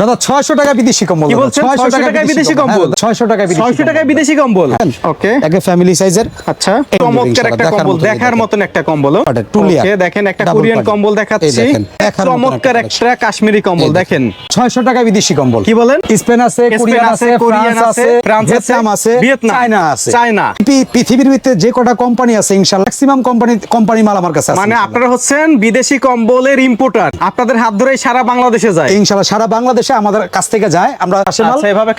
দাদা ছয়শো টাকা বিদেশি কম্বল কি দাদা, বলছেন? 600 টাকায় বিদেশি কম্বল? ছয়শো টাকা ছয়শো টাকায় বিদেশি কম্বল। ওকে। একে ফ্যামিলি সাইজের আচ্ছা চমৎকার একটা কম্বল দেখার মতন একটা কম্বল। ওকে দেখেন একটা কোরিয়ান কম্বল দেখাচ্ছি। চমৎকার একটা কাশ্মীরি কম্বল দেখেন ছয়শো টাকা বিদেশি কম্বল। কি বলেন? স্পেন আছে কোরিয়ান আছে, কোরিয়ান আছে, ফ্রান্স আছে, ভিয়েতনাম আছে ভিয়েতনাম, চায়না আছে। চায়না। পৃথিবীর ভিতরে যে কটা কোম্পানি আছে ইনশাআল্লাহ ম্যাক্সিমাম কোম্পানি কোম্পানি মাল আমার কাছে আছে মানে। আপনারা হচ্ছেন বিদেশি কম্বলের ইম্পোর্টার আপনাদের হাত ধরেই সারা বাংলাদেশে যায়। ইনশাআল্লাহ সারা বাংলাদেশে আমাদের কাছ থেকে যায় আমরা আসে মাল আচ্ছা এভাবে আর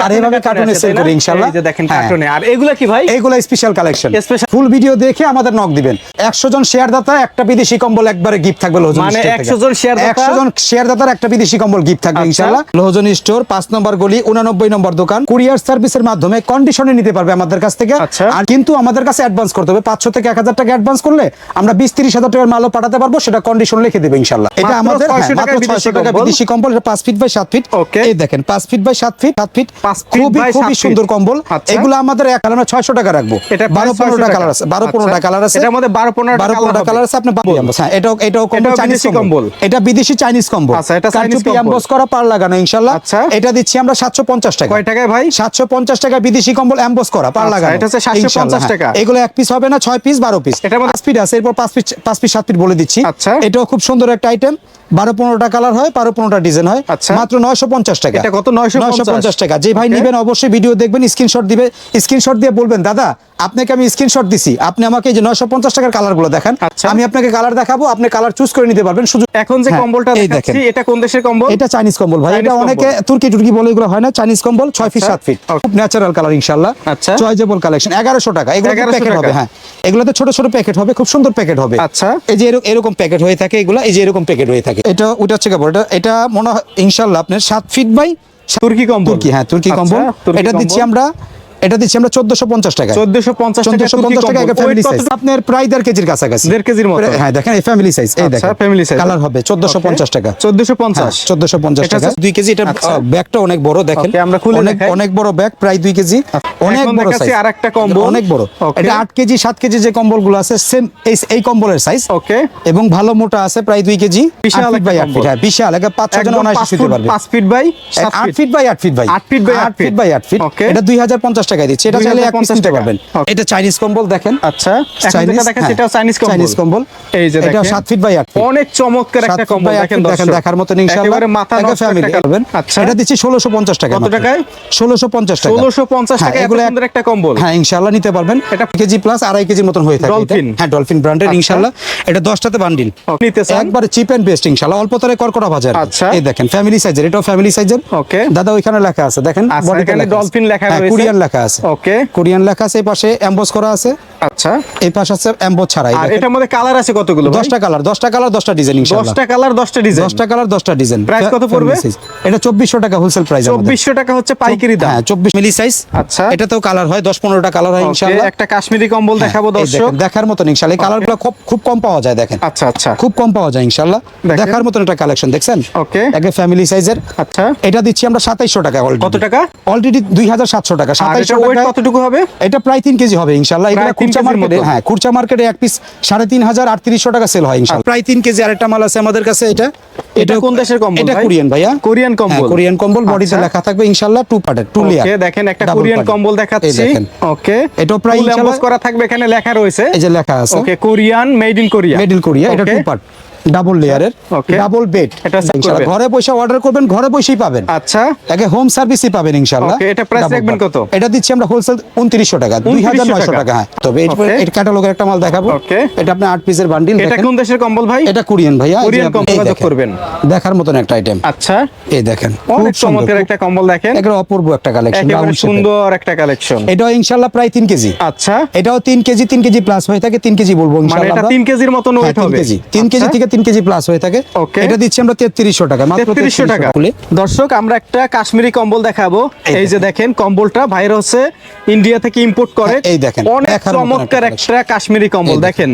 কার্টুনে সেল করি ইনশাআল্লাহ। এই যে দেখেন হ্যাঁ। কার্টুনে আর এগুলা কি ভাই? এইগুলো স্পেশাল কালেকশন ফুল ভিডিও দেখে আমাদের নক দিবেন। একশো জন শেয়ার দাতা একটা বিদেশি কম্বল একবারে গিফট থাকবে লোহজন মানে 100 জন share দাতা? 100 জন শেয়ার দাতার একটা বিদেশি কম্বল গিফট থাকবে আচ্ছা। ইনশাআল্লাহ। লোহজন স্টোর পাঁচ নম্বর গলি উনানব্বই নম্বর দোকান। কুরিয়ার সার্ভিসের মাধ্যমে কন্ডিশনে নিতে পারবে আমাদের কাছ থেকে। আচ্ছা। আর কিন্তু আমাদের কাছে অ্যাডভান্স করতে হবে। পাঁচশো থেকে এক হাজার টাকা অ্যাডভান্স করলে আমরা বিশ তিরিশ হাজার টাকার মালও পাঠাতে পারব সেটা কন্ডিশন লিখে দেবে ইনশাল্লাহ এটা আমাদের 600 হ্যাঁ, মাত্র 600 টাকা বিদেশি কম্বল। এটা পাঁচ ফিট বাই সাত ফিট Okay. এই দেখেন পাঁচ ফিট বাই সাত ফিট সাত ফিট খুবই খুবই সুন্দর কম্বল আচ্ছা। এগুলো আমাদের এক আমরা ছয়শো টাকা রাখব এটা বারো পনেরোটা কালার আছে বারো আচ্ছা। পনেরোটা কালার আছে এটার মধ্যে 12 15 বারো colour পনেরোটা কালার আছে আপনি হ্যাঁ এটাও এটাও কম্বল চাইনিজ কম্বল। এটা বিদেশি চাইনিজ কম্বল আচ্ছা, এটা কারচুপি করা পার লাগানো ইনশাল্লাহ আচ্ছা। এটা দিচ্ছি আমরা সাতশো পঞ্চাশ টাকা কয় টাকায় ভাই সাতশো পঞ্চাশ টাকা বিদেশি কম্বল করা পার আচ্ছা, লাগানো এটা হচ্ছে 750 ইনশাল্লাহ, হ্যাঁ। টাকা। এগুলো এক পিস হবে না ছয় পিস বারো পিস এটার মধ্যে- পাঁচ ফিট আছে এরপর পাঁচ পিস পাঁচ পিস সাত ফিট বলে দিচ্ছি আচ্ছা। এটাও খুব সুন্দর একটা আইটেম বারো পনেরোটা কালার হয় বারো পনেরোটা ডিজাইন হয়। মাত্র নয়শো পঞ্চাশ টাকা। এটা কত? নয়শো পঞ্চাশ। টাকা। যে ভাই নিবেন অবশ্যই ভিডিও দেখবেন স্ক্রিনশট দিবে স্ক্রিনশট দিয়ে বলবেন দাদা আপনাকে আমি স্ক্রিনশট দিছি। আপনি আমাকে এই যে নয়শো পঞ্চাশ টাকার কালারগুলো দেখান। আচ্ছা। আমি আপনাকে কালার দেখাবো আপনি কালার চুজ করে নিতে পারবেন। শুধু এখন যে হ্যাঁ, কম্বলটা দেখেন। এটা কোন দেশের কম্বল? এটা চাইনিজ কম্বল ভাই। এটা অনেকে তুর্কি টুর্কি বলে এগুলো হয় না। চাইনিজ কম্বল ছয় ফিট আচ্ছা, সাত ফিট খুব ন্যাচারাল কালার ইনশাল্লাহ আচ্ছা। চয়েজেবল কালেকশন এগারোশো টাকা। এগুলো প্যাকেট হবে। হ্যাঁ। এগুলোতে ছোট ছোট প্যাকেট হবে খুব সুন্দর প্যাকেট হবে। আচ্ছা। এই যে এরকম- প্যাকেট হয়ে থাকে এগুলো এই যে এরকম প্যাকেট হয়ে থাকে। এটা ওটা হচ্ছে কাপড় এটা এটা মনে হয় ইনশাল্লাহ আপনার সাত ফিট বাই তুর্কি কম্বল। তুর্কি হ্যাঁ তুর্কি আচ্ছা, কম্বল। এটা দিচ্ছি আমরা এটা দিচ্ছি আমরা চোদ্দশো পঞ্চাশ টাকা 1450 টাকা টাকা কম্বল। ফ্যামিলি সাইজ আপনার প্রায় কেজির কাছাকাছি। কেজির মতো। হ্যাঁ দেখেন এই ফ্যামিলি সাইজ এই আচ্ছা, দেখেন family size। কালার হবে চোদ্দশো পঞ্চাশ টাকা। 1450 চোদ্দশো পঞ্চাশ এটা টাকা। কেজি এটা আচ্ছা। ব্যাগটা অনেক বড় দেখেন। আমরা খুলে অনেক অনেক বড় ব্যাগ প্রায় কেজি। অনেক বড় সাইজ আরেকটা কম্বল। অনেক বড়। এটা আট কেজি সাত কেজি যে কম্বলগুলো আছে সেম এই এই কম্বলের সাইজ ওকে এবং ভালো মোটা আছে প্রায় দুই কেজি। বিশাল একটা বাই আট ফিট হ্যাঁ বিশাল। একদম অনায়াসে শুতে পারবে। ফিট বাই আট feet feet by feet by আট ফিট বাই আট ফিট Okay. এটা দুই হাজার পঞ্চাশ টাকায় দিচ্ছে এটা চাইলে এক পিস নিতে টাকা। পারবেন এটা চাইনিজ কম্বল দেখেন আচ্ছা চাইনিজ দেখাচ্ছি হ্যাঁ, চাইনিজ কম্বল চাইনিজ কম্বল এই যে এটা দেখেন সাত ফিট বাই আট ফিট অনেক চমৎকার একটা কম্বল দেখেন দেখেন দেখার মতন ইনশাআল্লাহ একেবারে মাথা নষ্ট family। কালার। আচ্ছা এটা দিচ্ছি ষোলোশো পঞ্চাশ টাকা কত টাকায়? ষোলোশো পঞ্চাশ টাকা 1650 হ্যাঁ, টাকায় এগুলো সুন্দর একটা কম্বল। হ্যাঁ ইনশাআল্লাহ নিতে পারবেন এটা- এটা কেজি প্লাস আড়াই কেজির মতন হয়ে থাকে এটা। হ্যাঁ ডলফিন ব্র্যান্ডের আচ্ছা। ইনশাআল্লাহ এটা দশটাতে বান্ডিল নিতে? একবারে চিপ এন্ড বেস্ট ইনশাআল্লাহ অল্প তরে করকরা বাজার আচ্ছা। এই দেখেন ফ্যামিলি সাইজের এটাও ফ্যামিলি সাইজের ওকে। দাদা ওইখানে লেখা আছে দেখেন আচ্ছা, বডিতে এখানে ডলফিন লেখা হ্যাঁ, রয়েছে। কোরিয়ান লেখা আছে। ওকে। কোরিয়ান লেখা আছে এই পাশে এমবস করা আছে। আচ্ছা। এই পাশে আছে এমবস ছাড়া আর এটার মধ্যে কালার আছে কতগুলো কালার কালার ডিজাইন ইনশাআল্লাহ। Colour design colour design Price কত পড়বে? এটা চব্বিশশো টাকা হোলসেল প্রাইস চব্বিশশো টাকা হচ্ছে পাইকারি দাম। হ্যাঁ চব্বিশ মিলি সাইজ আচ্ছা। এটাতেও কালার হয় দশ পনেরোটা কালার হয় ইনশাআল্লাহ। একটা কাশ্মীরি কম্বল হ্যাঁ, দেখাবো দর্শক। দেখার মতন ইনশাআল্লাহ। এই কালারগুলো খুব খুব কম পাওয়া যায় দেখেন। আচ্ছা আচ্ছা। খুব কম পাওয়া যায় ইনশাআল্লাহ। দেখার মতন একটা কালেকশন দেখছেন? Okay. একে ফ্যামিলি সাইজের আচ্ছা। এটা দিচ্ছি আমরা সাতাইশশো টাকা already। কত টাকা? অলরেডি দুই হাজার সাতশো টাকা। আর সাতাইশশো এটা ওয়েট কতটুকু হবে? এটা প্রায় কেজি হবে মার্কেটে হ্যাঁ খুচরা মার্কেটে এক পিস সাড়ে তিন হাজার আটত্রিশশো টাকা সেল হয় ইনশাল্লাহ প্রায় তিন কেজি আরেকটা মাল আছে আমাদের কাছে এটা। এটা কোন দেশের কম্বল এটা কোরিয়ান ভাইয়া। কোরিয়ান কম্বল। হ্যাঁ, কোরিয়ান কম্বল বডিতে আচ্ছা। লেখা থাকবে ইনশাল্লাহ টু পার্টের টু লেয়ার ওকে দেখেন একটা কোরিয়ান কম্বল দেখাচ্ছি। ওকে এটাও প্রায় ইনশাআল্লাহ- করা থাকবে এখানে লেখা রয়েছে। এই যে লেখা আছে। Okay Korean made in Korea made in Korea এটা টু পার্ট ডাবল লেয়ারের ডাবল বেড ইনশাআল্লাহ। ঘরে বসে অর্ডার করবেন ঘরে বসেই পাবেন। আচ্ছা। একে হোম সার্ভিসই পাবেন ইনশাআল্লাহ। এটা Double রাখবেন কত? এটা দিচ্ছি আমরা হোলসেল উনত্রিশশো টাকা দুই হাজার 2900 নয়শো টাকা। হ্যাঁ। তবে. এটা ক্যাটালগের একটা মাল দেখাবো. এটা আপনি আট পিসের বান্ডিল এটা কোন দেশের কম্বল ভাই? এটা কোরিয়ান ভাইয়া কোরিয়ান কম্বল। করবেন। দেখার মতন একটা আইটেম আচ্ছা। এই দেখেন খুব সুন্দর, চমৎকার একটা কম্বল দেখেন। একেবারে অপূর্ব একটা কালেকশন একেবারে সুন্দর একটা কালেকশন এটাও ইনশাআল্লাহ প্রায় তিন কেজি। আচ্ছা। এটাও তিন কেজি তিন কেজি প্লাস হয়ে থাকে তিন কেজি বলব মানে ইনশাআল্লাহ এটা আমরা। তিন কেজির মতন হ্যাঁ, ওয়েট তিন হবে। কেজি তিন কেজি আচ্ছা। থেকে তিন কেজি প্লাস হয়ে থাকে। এটা দিচ্ছি আমরা তেত্রিশশো টাকা তেত্রিশশো টাকা। দর্শক আমরা একটা কাশ্মীরি কম্বল দেখাবো। এই যে দেখেন। কম্বলটা ভাইরা হচ্ছে ইন্ডিয়া থেকে ইম্পোর্ট করে। এই দেখেন, অনেক চমৎকার একটা কাশ্মীরি কম্বল দেখেন।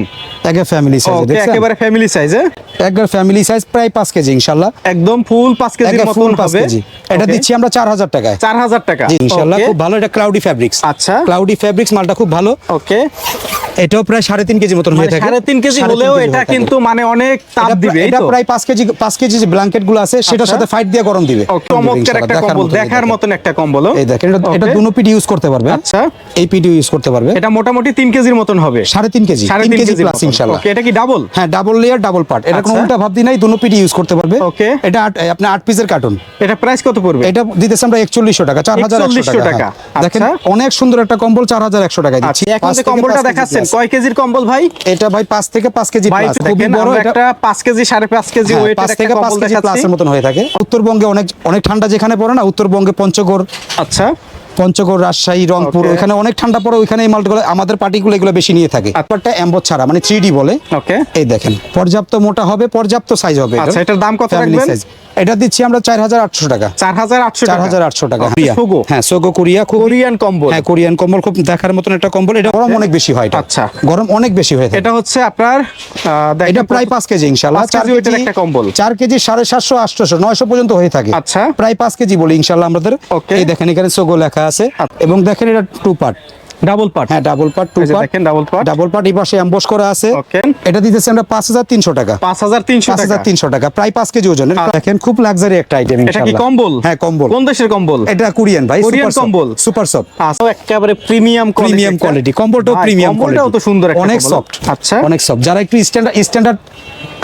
একে ফ্যামিলি সাইজ একেবারে ফ্যামিলি সাইজে একবার ফ্যামিলি সাইজ প্রায় পাঁচ কেজি ইনশাল্লাহ। একদম ফুল পাঁচ কেজির মতন হবে। কেজি। এটা দিচ্ছি আমরা চার হাজার টাকায়। চার হাজার টাকা। জি ইনশাল্লাহ খুব ভালো এটা ক্লাউডি ফ্যাব্রিক্স আচ্ছা। ক্লাউডি ফ্যাব্রিক্স মালটা খুব ভালো। ওকে এটাও প্রায় সাড়ে তিন কেজি মতন হয়ে মানে থাকে। সাড়ে তিন কেজি হলেও এটা কিন্তু মানে অনেক তাপ দিবে এটা প্রায় পাঁচ কেজি পাঁচ কেজি যে ব্ল্যাঙ্কেটগুলো আছে সেটার। সাথে ফাইট দিয়ে গরম দিবে। চমৎকার একটা দেখার কম্বল মতন, দেখার মতন একটা কম্বল এই দেখেন এটা দুনো পিডি ইউজ করতে পারবে। আচ্ছা। এই পিডি ইউজ করতে পারবে। এটা মোটামুটি তিন কেজির মতন হবে। সাড়ে তিন কেজি সাড়ে তিন কেজি প্লাস ইনশাল্লাহ। এটা কি ডাবল হ্যাঁ ডাবল লেয়ার ডাবল পার্ট এটা কোনো আচ্ছা। উল্টা ভাবদি নাই দুনো পিডি ইউজ করতে পারবে। ওকে। এটা আপনি আট পিসের কার্টুন এটা প্রাইস কত পড়বে? এটা দিতেছে আমরা একচল্লিশশো টাকা চার হাজার একশো টাকা। হ্যাঁ। দেখেন আচ্ছা। অনেক সুন্দর একটা কম্বল চার হাজার একশো টাকা দিচ্ছি। আচ্ছা কম্বলটা দেখাচ্ছেন। কয় কেজির কম্বল ভাই? এটা ভাই পাঁচ থেকে পাঁচ কেজি প্লাস খুবই বড় একটা পাঁচ কেজি সাড়ে পাঁচ কেজি হ্যাঁ, ওয়েটের পাঁচ একটা থেকে পাঁচ কম্বল কেজি দেখাচ্ছি। প্লাসের মতন হয়ে থাকে। উত্তরবঙ্গে অনেক অনেক ঠান্ডা যেখানে পড়ে না উত্তরবঙ্গে পঞ্চগড়। আচ্ছা। পঞ্চগড় রাজশাহী রংপুর ওখানে অনেক ঠান্ডা পড়ে ওইখানে এই মালগুলো আমাদের পার্টিগুলো এগুলো বেশি নিয়ে থাকে আচ্ছা। একটা এম্বো ছাড়া মানে থ্রি বলে ওকে এই দেখেন পর্যাপ্ত মোটা হবে পর্যাপ্ত সাইজ হবে। আচ্ছা, এটার দাম কত রাখবেন? এটা দিচ্ছি আমরা চার হাজার আটশো টাকা চার হাজার আটশো চার হাজার আটশো টাকা সোগো। হ্যাঁ সোগো কোরিয়া কোরিয়ান কম্বল হ্যাঁ কোরিয়ান কম্বল খুব দেখার মতন একটা কম্বল এটা গরম অনেক বেশি হয় আচ্ছা। গরম অনেক বেশি হয়ে এটা হচ্ছে আপনার এটা প্রায় পাঁচ কেজি ইনশাল্লাহ পাঁচ কেজি একটা কম্বল। চার কেজি সাড়ে সাতশো আটশোশো নয়শো পর্যন্ত হয়ে থাকে আচ্ছা। প্রায় পাঁচ কেজি বলি ইনশাল্লাহ আমাদের. এই দেখেন এখানে সোগো লেখা আছে। এবং দেখেন এটা টু পার্ট ডাবল পার্ট হ্যাঁ ডাবল পার্ট টু পার্ট দেখেন ডাবল পার্ট ডাবল পার্ট এই পাশে অ্যাম্বস করা আছে। এটা দিতেছি আমরা পাঁচ হাজার তিনশো টাকা। পাঁচ হাজার তিনশো পাঁচ টাকা হাজার তিনশো টাকা। প্রায় পাঁচ কেজি ওজনের। দেখেন খুব লাক্সারি একটা আইটেম এটা কি কম্বল? হ্যাঁ কম্বল। কোন দেশের কম্বল? এটা কোরিয়ান ভাই কোরিয়ান কম্বল? সুপার সফট আচ্ছা একেবারে প্রিমিয়াম প্রিমিয়াম কোয়ালিটি কম্বলটাও প্রিমিয়াম কম্বলটাও তো সুন্দর একটা অনেক। সফট আচ্ছা। অনেক সফট যারা একটু স্ট্যান্ডার্ড স্ট্যান্ডার্ড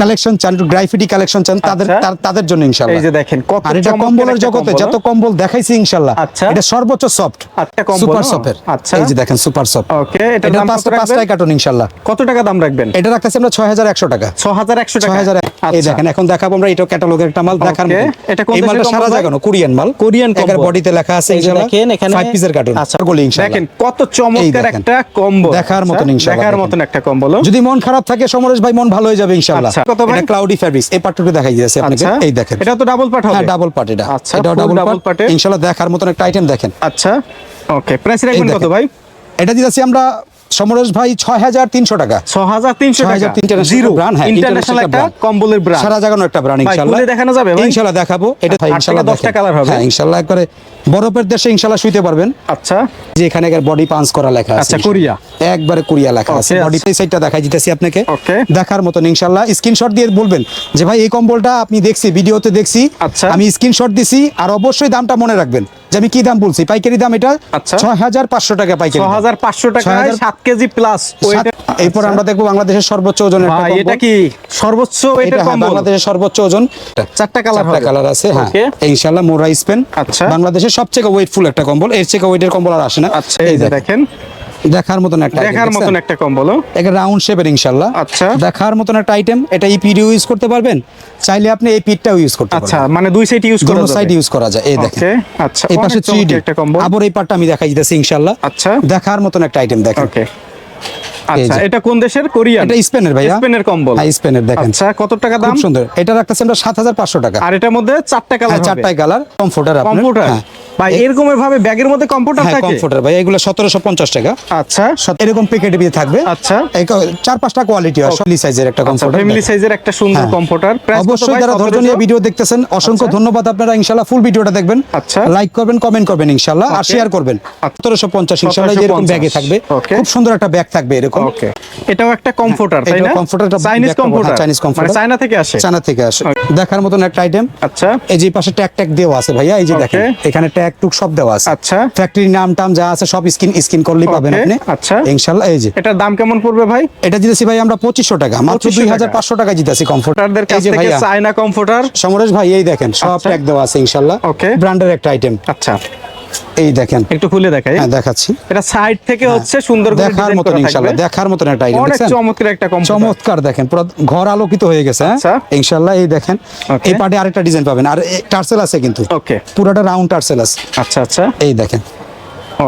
কালেকশন চান একটু গ্রাফিটি কালেকশন চান তাদের আচ্ছা। তাদের জন্য ইনশাআল্লাহ। এই যে দেখেন কত আর এটা কম্বলের জগতে যত কম্বল দেখাইছি ইনশাআল্লাহ আচ্ছা। এটা সর্বোচ্চ সফট আচ্ছা, কম্বল, সুপার না? সফটের আচ্ছা। এই যে দেখেন সুপার সফট ওকে এটা দাম কত রাখবেন পাঁচটায় কার্টুন ইনশাআল্লাহ। কত টাকা দাম রাখবেন? এটা রাখতেছি আমরা ছয় হাজার একশো টাকা। ছ হাজার একশো টাকা? ছয় হাজার এই আচ্ছা। দেখেন এখন দেখাবো আমরা এটা ক্যাটালগের একটা মাল দেখার মতো এটা কোন মালটা সারা জাগানো কোরিয়ান মাল। কোরিয়ান কম্বল। বডিতে লেখা আছে ইনশাআল্লাহ দেখেন এখানে ফাইভ পিসের কার্টুন আচ্ছা। গলি ইনশাআল্লাহ। দেখেন কত চমৎকার একটা কম্বল। দেখার মতন আচ্ছা, ইনশাআল্লাহ, দেখার। মতন একটা কম্বল যদি মন খারাপ থাকে সমরেশ ভাই মন ভালো হয়ে যাবে ইনশাআল্লাহ। কত ভাই? এটা ক্লাউডি ফ্যাব্রিক্স এই দেখাই দিয়েছে আপনাকে। আচ্ছা। এই দেখেন। এটা তো ডাবল হবে। হ্যাঁ ডাবল পার্ট এটা। আচ্ছা, ডাবল ইনশাআল্লাহ দেখার মতন একটা আইটেম দেখেন। আচ্ছা ওকে প্রাইস রাখবেন কত ভাই? এটা আমরা সমরেশ ভাই ছয় হাজার তিনশো টাকা। হাজার তিনশো টাকা। 6,300 international জিরো brand, হ্যাঁ, ইন্টারন্যাশনাল একটা কম্বলের ব্র্যান্ড সারা জাগানো একটা ব্র্যান্ড খুলে দেখানো যাবে ভাই? ইনশাআল্লাহ দেখাবো। এটা ইনশাআল্লাহ দশটা colour হবে? হ্যাঁ ইনশাআল্লাহ একবারে বরফের দেশে ইনশাআল্লাহ শুইতে পারবেন। আচ্ছা। যে এখানে বডি পাঞ্চ করা লেখা আছে আচ্ছা, কোরিয়া। একবারে কোরিয়া লেখা আছে। বডি সাইডটা দেখাই দিতেছি আপনাকে। দেখার মতন ইনশাআল্লাহ স্ক্রিনশট দিয়ে বলবেন যে ভাই এই কম্বলটা আপনি দেখছি ভিডিওতে দেখছি। আচ্ছা। আমি স্ক্রিনশট দিছি আর অবশ্যই দামটা মনে রাখবেন। যে আমি কি দাম বলছি? পাইকারি দাম এটা আচ্ছা। ছয় হাজার পাঁচশো টাকা পাইকারি ছয় হাজার পাঁচশো টাকা সাত কেজি প্লাস এরপর আমরা দেখব বাংলাদেশের সর্বোচ্চ ওজন এটা কি সর্বোচ্চ এটা হ্যাঁ, বাংলাদেশের সর্বোচ্চ ওজন। চারটা কালার চারটা কালার আছে হ্যাঁ। ইনশাল্লাহ ইনশাআল্লাহ মোরা স্পেন। আচ্ছা। বাংলাদেশের সবচেয়ে ওয়েটফুল একটা কম্বল এর চেয়ে ওয়েটের কম্বল আর আসে না। আচ্ছা এই দেখেন। দেখার মতন একটা দেখার মতন একটা কম্বল ও। একটা রাউন্ড শেপের ইনশাআল্লাহ আচ্ছা। দেখার মতন একটা আইটেম এটা এই পিডিও ইউজ করতে পারবেন? চাইলে আপনি এই পিটটাও ইউজ করতে আচ্ছা মানে দুই সাইড ইউজ করা যাবে। সাইড ইউজ করা যায়। এই দেখেন। আচ্ছা এই পাশে অনেক চমৎকার 3D একটা কম্বল আবার এই পার্টটা আমি দেখাই দিতেছি ইনশাআল্লাহ আচ্ছা। দেখার মতন একটা আইটেম দেখেন। ওকে আচ্ছা এটা কোন দেশের? কোরিয়ান। এটা স্পেনের ভাইয়া। স্পেনের কম্বল হ্যাঁ স্পেনের দেখেন। আচ্ছা কত টাকা দাম? খুব সুন্দর। এটা রাখতেছি আমরা সাত হাজার পাঁচশো টাকা। আর এটার মধ্যে চারটা কালার চারটায় কালার কমফোর্টার আপনার। কম্পিউটার হ্যাঁ। ভাই এরকম ভাবে ব্যাগের মধ্যে কম্পিউটার হ্যাঁ থাকে? কমফোর্টার ভাই এগুলো সতেরোশো পঞ্চাশ টাকা। আচ্ছা। এরকম প্যাকেটে দিয়ে থাকবে। আচ্ছা। এই চার পাঁচটা কোয়ালিটি হয় সলি সাইজের একটা আচ্ছা কমফোর্টার ফ্যামিলি সাইজের একটা সুন্দর হ্যাঁ। কত অবশ্যই যারা ধৈর্য নিয়ে ভিডিও দেখতেছেন অসংখ্য ধন্যবাদ আপনারা। ইনশাল্লাহ ফুল ভিডিওটা দেখবেন। আচ্ছা। লাইক করবেন কমেন্ট করবেন ইনশাল্লাহ। আর শেয়ার করবেন। সতেরোশো পঞ্চাশ ইনশাল্লাহ যেরকম 1750 ব্যাগে থাকবে। খুব সুন্দর একটা ব্যাগ থাকবে এরকম। ওকে এটাও একটা কম্পিউটার তাই এটাও না? একটা চাইনিজ হ্যাঁ, Chinese comforter। মানে চায়না থেকে আসে। চানা থেকে আসে। দেখার মতন একটা আইটেম আচ্ছা। এই যে পাশে ট্যাগ ট্যাগ দেওয়া আছে ভাইয়া এই যে. দেখেন। এখানে ট্যাগ টুক সব দেওয়া আছে। আচ্ছা। ফ্যাক্টরির নাম টাম যা আছে সব স্কিন স্কিন করলেই পাবেন আপনি। আচ্ছা। ইনশাল্লাহ এই যে। এটার দাম কেমন পড়বে ভাই? এটা জিতেছি ভাই আমরা পঁচিশশো টাকা মাত্র 2500 দুই হাজার পাঁচশো টাকা জিতেছি কমফোর্টারদের কাছ থেকে চায়না কমফোর্টার সমরেশ ভাই এই দেখেন সব আচ্ছা। ট্যাগ দেওয়া আছে ইনশাল্লাহ। ওকে ব্র্যান্ডের একটা আইটেম আচ্ছা। এই দেখেন। একটু খুলে দেখাই। হ্যাঁ দেখাচ্ছি। এটা সাইড থেকে হচ্ছে সুন্দর করে দেখার থাকবে। দেখার একটা আইটেম অনেক চমৎকার একটা চমৎকার দেখেন পুরো ঘর আলোকিত হয়ে গেছে হ্যাঁ? আচ্ছা। ইনশাল্লাহ এই দেখেন এই পার্টে আরেকটা ডিজাইন পাবেন আর টার্সেল আছে কিন্তু। ওকে পুরোটা রাউন্ড টার্সেল আছে। আচ্ছা আচ্ছা। এই দেখেন।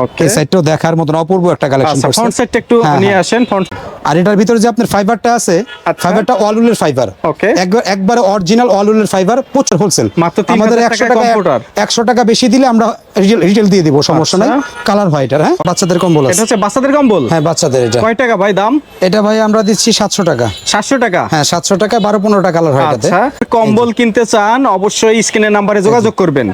ওকে এই সাইডটাও দেখার অপূর্ব একটা কালেকশন আচ্ছা সাইডটা একটু হ্যাঁ, নিয়ে হ্যাঁ। আসেন আর এটার ভিতরে যে আপনার ফাইবারটা আছে। ফাইবারটা অল উলের ফাইবার. একবার অরিজিনাল অল উলের ফাইবার প্রচুর হোলসেল মাত্র আমাদের একশো টাকা একশো টাকা বেশি দিলে আমরা রিটেল দিয়ে দিব সমস্যা নাই। আচ্ছা। কালার হোয়াইট হ্যাঁ? বাচ্চাদের কম্বল এটা হচ্ছে বাচ্চাদের কম্বল? হ্যাঁ বাচ্চাদের এটা। কয় টাকা ভাই দাম? এটা ভাই আমরা দিচ্ছি সাতশো টাকা। সাতশো টাকা? হ্যাঁ সাতশো টাকা বারো টাকা কালার হয় এটাতে। আচ্ছা কম্বল কিনতে চান অবশ্যই স্ক্রিনের নাম্বারে যোগাযোগ করবেন।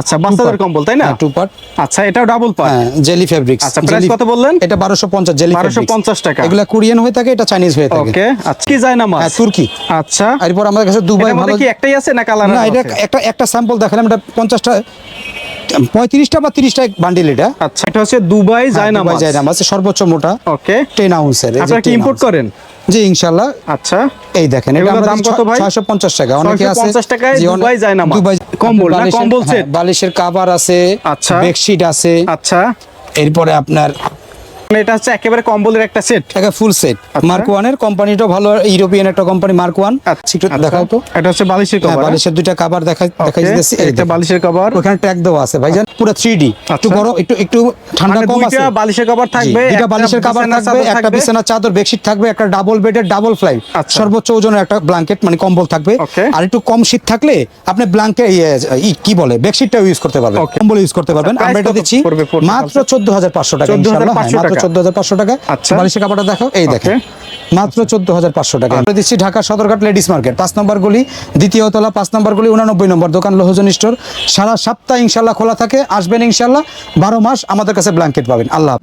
আচ্ছা বাচ্চাদের কম্বল তাই না? টু পার্ট আচ্ছা এটাও ডাবল পার হ্যাঁ জেলি ফেব্রিক্স আচ্ছা, price কত বললেন? এটা বারোশো পঞ্চাশ জেলি 1250 টাকা। এগুলা কোরিয়ান হয়ে থাকে এটা চাইনিজ হয়ে থাকে। ওকে আচ্ছা কি যায় না মাছ হ্যাঁ তুর্কি আচ্ছা। এরপর আমাদের কাছে দুবাই ভালো কি একটাই আছে না কালার না এটা একটা একটা স্যাম্পল দেখালাম এটা পঞ্চাশটা পঁয়ত্রিশটা বা তিরিশটা বান্ডিল এটা। আচ্ছা এটা হচ্ছে দুবাই না মাছ সর্বোচ্চ মোটা। ওকে। টেন আউন্সের আপনারা কি ইম্পোর্ট করেন? জি ইনশাল্লাহ আচ্ছা। এই দেখেন এটা দাম কত ভাই? ছয়শো পঞ্চাশ টাকা। অনেকে আছে 650 টাকায় দুবাই যায় না। দুবাই কম্বল না, বালিশের- কম্বল হ্যাঁ, বালিশের কাভার আছে আচ্ছা। বেডশিট আছে। আচ্ছা। এরপরে আপনার এটা হচ্ছে একেবারে কম্বলের একটা সেট ফুল সেট মার্ক কোম্পানিটা ভালো ইউরোপিয়ান একটা কোম্পানি মার্ক ওয়ান একটু দেখাও তো। এটা হচ্ছে বালিশের হ্যাঁ, কভার বালিশের দুইটা কাভার দেখাই দেখাই দিতেছি। এটা বালিশের কভার ওখানে ট্যাগ দেওয়া আছে। ভাইজান পুরো থ্রি ডি একটু আচ্ছা। বড় একটু একটু ঠান্ডা মানে কম আছে। দুইটা বালিশের কভার থাকবে বালিশের কাভার থাকবে একটা বিছানা চাদর বেডশিট থাকবে একটা ডাবল বেডের ডাবল ফ্লাই আচ্ছা। সর্বোচ্চ ওজনের একটা ব্ল্যাঙ্কেট মানে কম্বল থাকবে। আর একটু কম শীত থাকলে আপনি ব্ল্যাঙ্কেট কি বলে বেডশিটটাও ইউজ করতে পারবেন। কম্বল ইউজ করতে পারবেন। আমরা এটা দিচ্ছি মাত্র চোদ্দ হাজার পাঁচশো টাকা 14,500 ইনশাআল্লাহ, হ্যাঁ, মাত্র টাকা। চোদ্দ হাজার পাঁচশো টাকা। আচ্ছা। বালিশের কাপড়টা দেখো এই মাত্র চোদ্দ হাজার পাঁচশো টাকা। আমরা দিচ্ছি ঢাকা সদরঘাট লেডিস মার্কেট পাঁচ নম্বর গলি দ্বিতীয় তলা পাঁচ নম্বর গলি উনানব্বই নম্বর দোকান লোহজন স্টোর। সারা সপ্তাহ ইনশাল্লাহ খোলা থাকে আসবেন ইনশাল্লাহ। বারো মাস আমাদের কাছে ব্ল্যাঙ্কেট পাবেন। আল্লাহ।